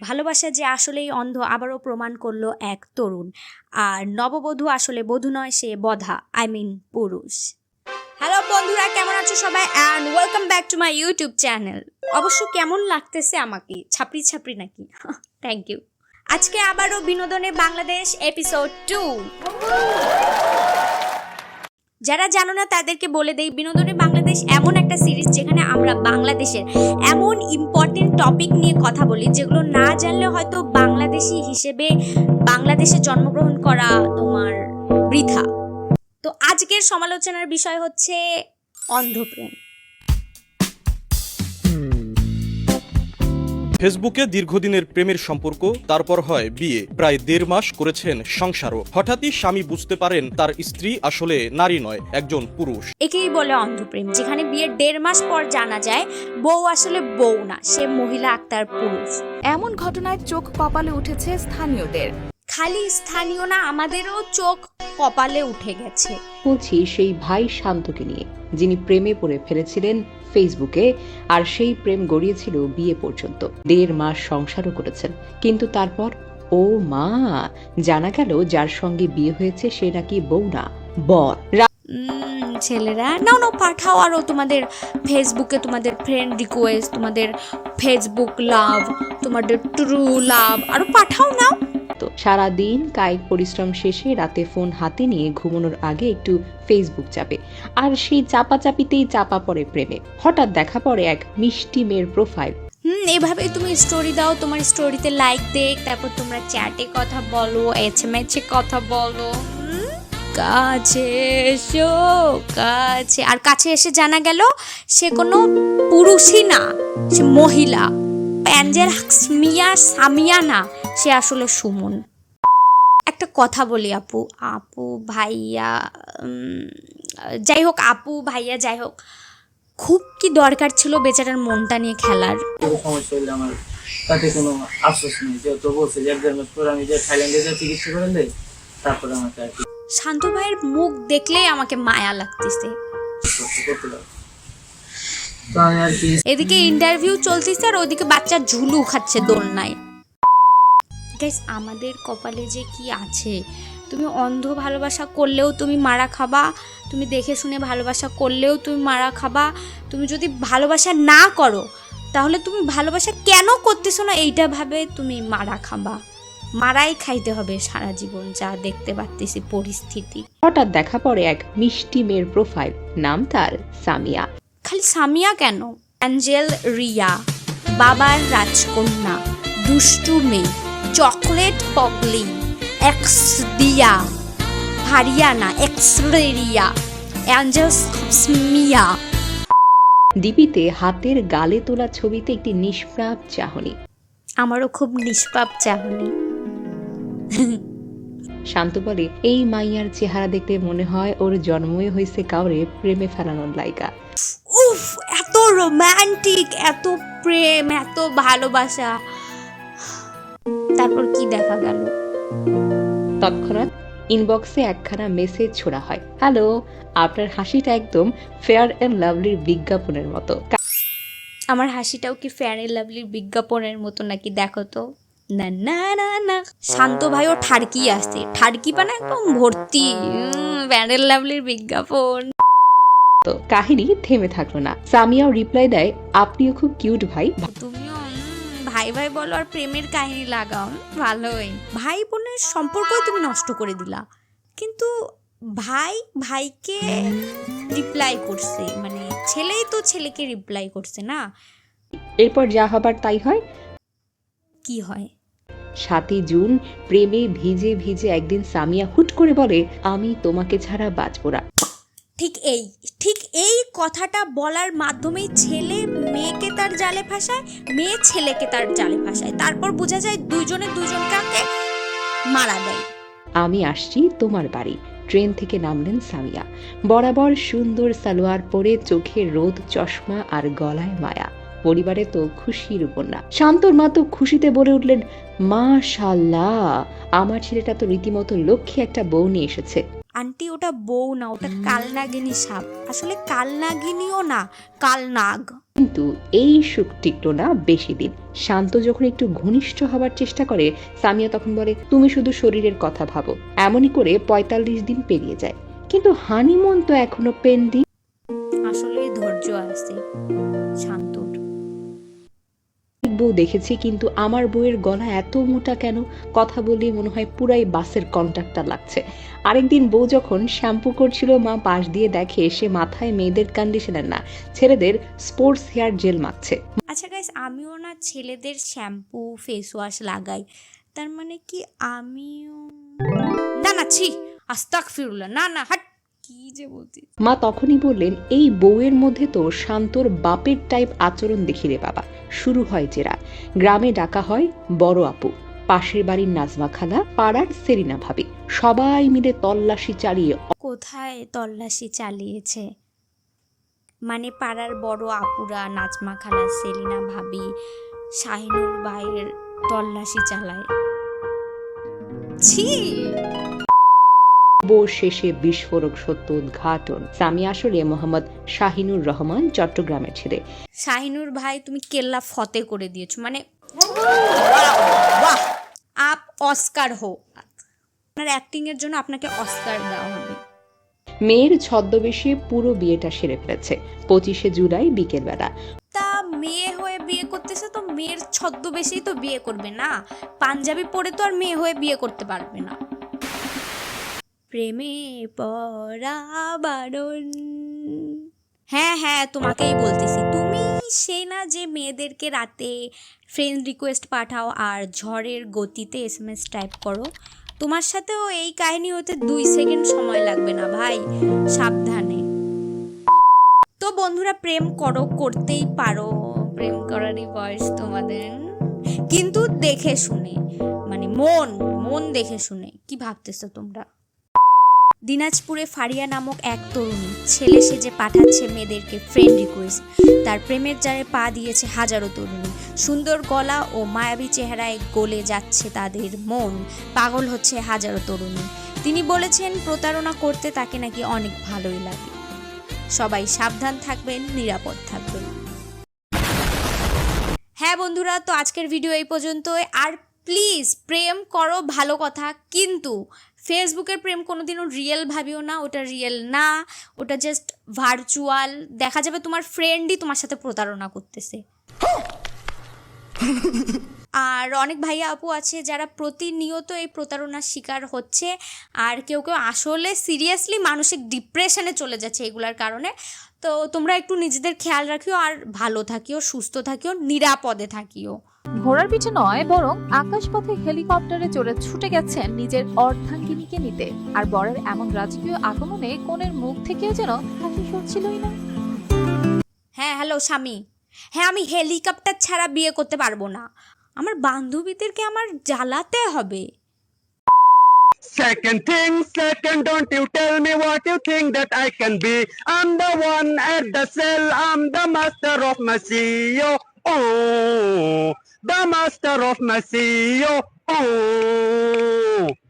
ভালোবাসা যে আসলেই অন্ধ আবারও প্রমাণ করল এক তরুণ। আর নববধূ আসলে বধূ নয়, সে বধা আই মিন পুরুষ। হ্যালো বন্ধুরা, কেমন আছো সবাই? And welcome back to my YouTube channel অবশ্য কেমন লাগতেছে আমাকে? ছাপড়ি ছাপড়ি নাকি? থ্যাংক ইউ আজকে আবারও বিনোদনে বাংলাদেশ এপিসোড টু যারা জানো না, তাদেরকে বলে দেই বিনোদনে বাংলাদেশ এমন একটা সিরিজ যেখানে আমরা বাংলাদেশের এমন ইম্পর্টেন্ট টপিক নিয়ে কথা বলি, যেগুলো না জানলে হয়তো বাংলাদেশি হিসেবে বাংলাদেশে জন্মগ্রহণ করা তোমার বৃথা। তো আজকের সমালোচনার বিষয় হচ্ছে অন্ধপ্রেম। ফেসবুকে দীর্ঘদিনের প্রেমের সম্পর্ক তারপর হয় বিয়ে। প্রায় দেড় মাস করেছেন সংসারও। হঠাৎই স্বামী বুঝতে পারেন তার স্ত্রী আসলে নারী নয় একজন পুরুষ। একেই বলে অন্ধপ্রেম যেখানে বিয়ের দেড় মাস পর জানা যায় বউ আসলে বউ না সে মহিলা আক্তার পুরুষ। এমন ঘটনায় চোখ কপালে উঠেছে স্থানীয়দের। খালি স্থানীয় না আমাদেরও চোখ কপালে উঠে গেছে। বলছি সেই ভাই শান্তকে নিয়ে যিনি প্রেমে পড়ে ফেলেছিলেন ফেসবুকে আর সেই প্রেম গড়িয়েছিল বিয়ে পর্যন্ত। দেড় মাস সংসারও করেছেন কিন্তু তারপর ও মা জানা গেল যার সঙ্গে বিয়ে হয়েছে সে নাকি বউ না বর। ছেলেরা নাও নাও পাঠাও আরও তোমাদের ফেসবুকে তোমাদের ফ্রেন্ড রিকোয়েস্ট তোমাদের ফেসবুক লাভ তোমাদের ট্রু লাভ আরও পাঠাও নাও তো সারাদিন কায়িক পরিশ্রম শেষে রাতে ফোন হাতে নিয়ে ঘুমানোর আগে একটু ফেসবুক চাপে। আর সেই চাপা চাপিতেই চাপা পড়ে প্রেমে। হঠাৎ দেখা পড়ে এক মিষ্টি মেয়ের প্রোফাইল হুম, এভাবেই তুমি স্টোরি দাও, তোমার স্টোরিতে লাইক দেখ, তারপর তোমরা চ্যাটে কথা বলো এসএমএসে কথা বলো। কাছে এসো, কাছে। আর কাছে এসে জানা গেল, সে কোনো পুরুষই না, সে মহিলা। প্যাঞ্জের মিয়া, সামিয়া না। সে আসলে সুমন। একটা কথা বলি আপু। আপু ভাইয়া উম, যাই হোক আপু ভাইয়া যাই হোক খুব কি দরকার ছিল বেচারার মনটা নিয়ে খেলার? আমার তাতে কোনো আফসোস নেই। যেহেতু বলছে যে এক দেড় মাস পর আমি যে থাইল্যান্ডে যে চিকিৎসা করে দেয় তারপরে আমাকে আর কি শান্ত ভাইয়ের মুখ দেখলেই আমাকে মায়া লাগতেছে। এদিকে ইন্টারভিউ চলতেছে আর ওদিকে বাচ্চা ঝুলু খাচ্ছে দোলনায়। গাইস আমাদের কপালে যে কি আছে? তুমি অন্ধ ভালোবাসা করলেও তুমি মারা খাবা তুমি দেখে শুনে ভালোবাসা করলেও তুমি মারা খাবা। তুমি যদি ভালোবাসা না করো তাহলে তুমি ভালোবাসা কেন করতেছো না? এইটা ভাবে তুমি মারা খাবা। মারাই খাইতে হবে সারা জীবন যা দেখতে পারতেছি পরিস্থিতি। হঠাৎ দেখা পড়ে এক মিষ্টি মেয়ের প্রোফাইল নাম তার সামিয়া। খালি সামিয়া কেন? অ্যাঞ্জেল রিয়া বাবার রাজকন্যা দুষ্টু মেয়ে। চকলেট পগলি এক্স দিয়া হারিয়ানা এক্সরেরিয়া অ্যাঞ্জেল স্মিয়া ডিপিতে হাতের গালে তোলা ছবিতে একটি নিষ্প্রাপ চাহনি। আমারও খুব নিষ্পাপ চাহনি। শান্ত বলে এই মাইয়ার চেহারা দেখলে মনে হয় ওর জন্মই হয়েছে কাউরে প্রেমে ফেলানোর লাইকা উফ এত রোমান্টিক এত প্রেম এত ভালোবাসা। তারপর কি দেখা গেল? তৎক্ষণাৎ ইনবক্সে একখানা মেসেজ ছোড়া হয়। হ্যালো আপনার হাসিটা একদম ফেয়ার অ্যান্ড লাভলির বিজ্ঞাপনের মতো। আমার হাসিটাও কি ফ্যান এন্ড লাভলির বিজ্ঞাপনের মতো নাকি দেখো তো? না না না না। শান্ত ভাইও ঠাড়কি আসছে। ঠাড়কি পানা একদম ভর্তি। ফ্যান এন্ড লাভলির বিজ্ঞাপন। কাহিনী থেমে থাকল না। সামিয়াও রিপ্লাই দেয় আপনিও খুব কিউট ভাই। তুমিও ভাই ভাই বলো আর প্রেমের কাহিনী লাগাও। ভালোই। ভাই বোনের সম্পর্কই তুমি নষ্ট করে দিলা। কিন্তু ভাই ভাইকে রিপ্লাই করছে। মানে ছেলেই তো ছেলেকে রিপ্লাই করছে না? এরপর যা হবার তাই হয়। কি হয়? সাতই জুন প্রেমে ভিজে ভিজে একদিন সামিয়া হুট করে বলে আমি তোমাকে ছাড়া বাঁচবো না। ঠিক এই ঠিক এই কথাটা বলার মাধ্যমেই ছেলে মেয়েকে তার জালে ফাঁসায়, মেয়ে ছেলেকে তার জালে ফাঁসায়। তারপর বোঝা যায় দুইজনে দুজনকে মারা দেয়। আমি আসছি তোমার বাড়ি। ট্রেন থেকে নামলেন সামিয়া। বরাবর সুন্দর সালোয়ার পরে চোখে রোদ, চশমা আর গলায় মায়া। পরিবারে তো খুশির উপন্যা শান্তর মা তো খুশিতে বলে উঠলেন, মাশাল্লাহ, আমার ছেলেটা তো রীতিমতো লক্ষ্যে একটা বউ নিয়ে এসেছে। আন্টি, ওটা বউ না, ওটা কালনাগিনী সাপ। আসলে কালনাগিনীও না, কালনাগ। কিন্তু এই না বেশি দিন। শান্ত যখন একটু ঘনিষ্ঠ হবার চেষ্টা করে, সামিয়া তখন বলে, তুমি শুধু শরীরের কথা ভাবো। এমনই করে পঁয়তাল্লিশ দিন পেরিয়ে যায়। কিন্তু হানিমন তো এখনও পেন্ডিং দেখেছি, কিন্তু আমার বউয়ের গলা এত মোটা কেন? কথা বলি মনে হয় পুরাই বাসের কন্ট্রাক্টর লাগছে। আরেকদিন বউ যখন শ্যাম্পু করছিল, মা পাশ দিয়ে দেখে সে মাথায় মেয়েদের কন্ডিশনার না, ছেলেদের স্পোর্টস হেয়ার জেল মাখছে। আচ্ছা গাইস আমিও না ছেলেদের শ্যাম্পু ফেস ওয়াশ লাগাই। তার মানে কি আমিও না না, ছি আস্তাক ফিরুল্লাহ না না, হাট। কি যে বলছি মা তখনই বললেন এই বউয়ের মধ্যে তো শান্তর বাপের টাইপ আচরণ দেখি রে বাবা। শুরু হয় জেরা। গ্রামে ডাকা হয় বড় আপু। পাশের বাড়ির নাজমা খালা পাড়ার সেরিনা ভাবি। সবাই মিলে তল্লাশি চালিয়ে কোথায় তল্লাশি চালিয়েছে? মানে পাড়ার বড় আপুরা নাজমা খালা সেলিনা ভাবি শাহিনুর ভাইয়ের তল্লাশি চালায়। ছি! শেষে বিস্ফোরক সত্য উদ্ঘাটন। সামি আসলে মোহাম্মদ শাহিনুর রহমান চট্টগ্রামের ছেলে। শাহিনুর ভাই তুমি কেল্লা ফতে করে দিয়েছ। মানে আপ অস্কার হো আপনার অ্যাক্টিং এর জন্য আপনাকে অস্কার দেওয়া হবে। মেয়ের ছদ্মবেশে পুরো বিয়েটা সেরে ফেলেছে। পঁচিশে জুলাই বিকেলবেলা। তা মেয়ে হয়ে বিয়ে করতেছে তো মেয়ের ছদ্মবেশেই তো বিয়ে করবে না। পাঞ্জাবি পরে তো আর মেয়ে হয়ে বিয়ে করতে পারবে না। প্রেমে পরাবারণ। হ্যাঁ হ্যাঁ তোমাকেই বলতেছি। তুমি সে না যে মেয়েদেরকে রাতে ফ্রেন্ড রিকোয়েস্ট পাঠাও আর ঝড়ের গতিতে এস এম এস টাইপ করো, তোমার সাথেও এই কাহিনী হতে দুই সেকেন্ড সময় লাগবে না, ভাই। সাবধানে। তো বন্ধুরা, প্রেম করো, করতেই পারো। প্রেম করারই বয়স তোমাদের। কিন্তু দেখে শুনে মানে মন মন দেখে শুনে, কি ভাবতেছো তোমরা? দিনাজপুরে ফারিয়া নামক এক তরুণী ছেলে সেজে পাঠাচ্ছে মেয়েদেরকে ফ্রেন্ড রিকোয়েস্ট তার প্রেমের জারে পা দিয়েছে হাজারো তরুণী। সুন্দর গলা ও মায়াবী চেহারায় গলে যাচ্ছে তাদের মন। পাগল হচ্ছে হাজারো তরুণী। তিনি বলেছেন, প্রতারণা করতে তাকে নাকি অনেক ভালোই লাগে। সবাই সাবধান থাকবেন, নিরাপদ থাকবেন। হ্যাঁ বন্ধুরা, তো আজকের ভিডিও এই পর্যন্তই। আর প্লিজ প্রেম করো ভালো কথা, কিন্তু ফেসবুকের প্রেম কোনোদিনও রিয়েল ভাবিও না, ওটা রিয়েল না, ওটা জাস্ট ভার্চুয়াল দেখা যাবে তোমার ফ্রেন্ডই তোমার সাথে প্রতারণা করতেছে। আর অনেক ভাইয়া আপু আছে যারা প্রতিনিয়ত এই প্রতারণার শিকার হচ্ছে, আর কেউ কেউ আসলে সিরিয়াসলি মানসিক ডিপ্রেশনে চলে যাচ্ছে এগুলার কারণে। তো তোমরা একটু নিজেদের খেয়াল রাখিও আর ভালো থাকিও, সুস্থ থাকিও, নিরাপদে থাকিও। ঘোড়ার পিঠে নয় বরং আকাশপথে হেলিকপ্টারে চড়ে ছুটে গেছেন নিজের অর্ধাঙ্গিনীকে নিতে। আর বরের এমন রাজকীয় আগমনে কোণের মুখ থেকেও যেন হাসি সরছিলই না। হ্যাঁ হ্যালো স্বামী। হ্যাঁ আমি হেলিকপ্টার ছাড়া বিয়ে করতে পারব না। আমার বান্ধবীদেরকে আমার জ্বালাতে হবে। Second thing, second, don't you tell me what you think that I can be. I'm the one at the cell, I'm the master of my CEO. Oh, the master of my CEO. Oh. oh.